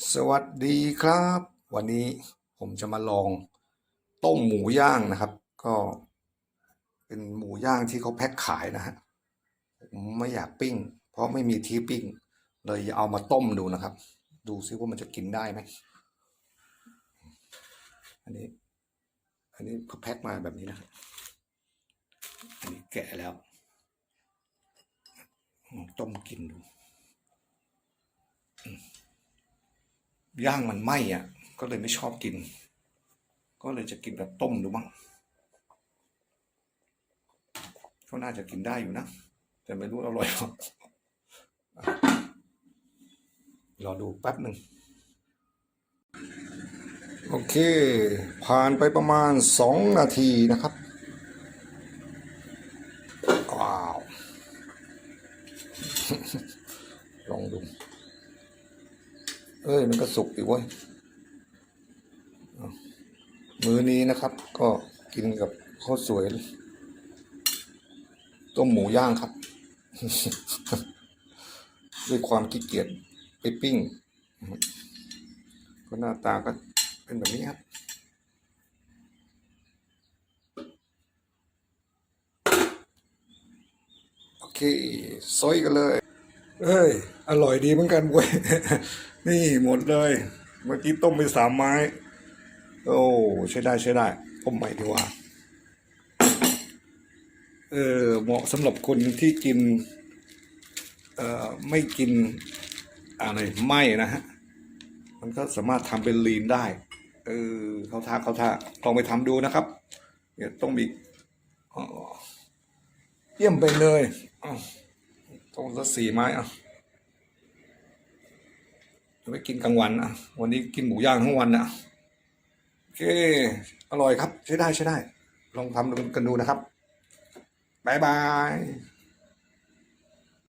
สวัสดีครับ วันนี้ผมจะมาลองต้มหมูย่างนะครับ ก็เป็นหมูย่างที่เขาแพ็คขายนะฮะผมไม่อยากปิ้ง เพราะไม่มีที่ปิ้ง เลยเอามาต้มดูนะครับ ดูซิว่ามันจะกินได้ไหมอันนี้ อันนี้เขาแพ็คมาแบบนี้นะครับอันนี้แกะแล้ว ต้มกินดู ย่างมันไหม้อะ ก็เลยไม่ชอบกิน ก็เลยจะกินแบบต้มดูบ้างก็น่าจะกินได้อยู่นะ แต่ไม่รู้อร่อยหรอรอดูแป๊บหนึ่งโอเค ผ่านไปประมาณสองนาทีนะครับว้าว ลองดู เอ้ยมันก็สุกอีกเว้ยมื้อนี้นะครับ ก็กินกับข้าวสวยต้มหมูย่างครับ ด้วยความขี้เกียจไปปิ้งก็หน้าตาก็เป็นแบบนี้ครับโอเคซอยกันเลย เอ้ย อร่อยดีเหมือนกันเว้ย นี่หมดเลย เมื่อกี้ต้มไปสามไม้ โอ้ใช้ได้ใช้ได้ต้มใหม่ดีกว่า เออเหมาะสำหรับคนที่กิน เอ่อไม่กินอะไรไหม้นะฮะ มันก็สามารถทำเป็นลีนได้ เออเขาท่าเขาท่าลองไปทำดูนะครับเดี๋ยต้องมีอ๋อเยี่ยมไปเลยต้องละสี่ไม้อะ ไม่กินกลางวันอะ วันนี้กินหมูย่างทั้งวันอะโอเค อร่อยครับ ใช้ได้ใช้ได้ ลองทำกันดูนะครับบายบาย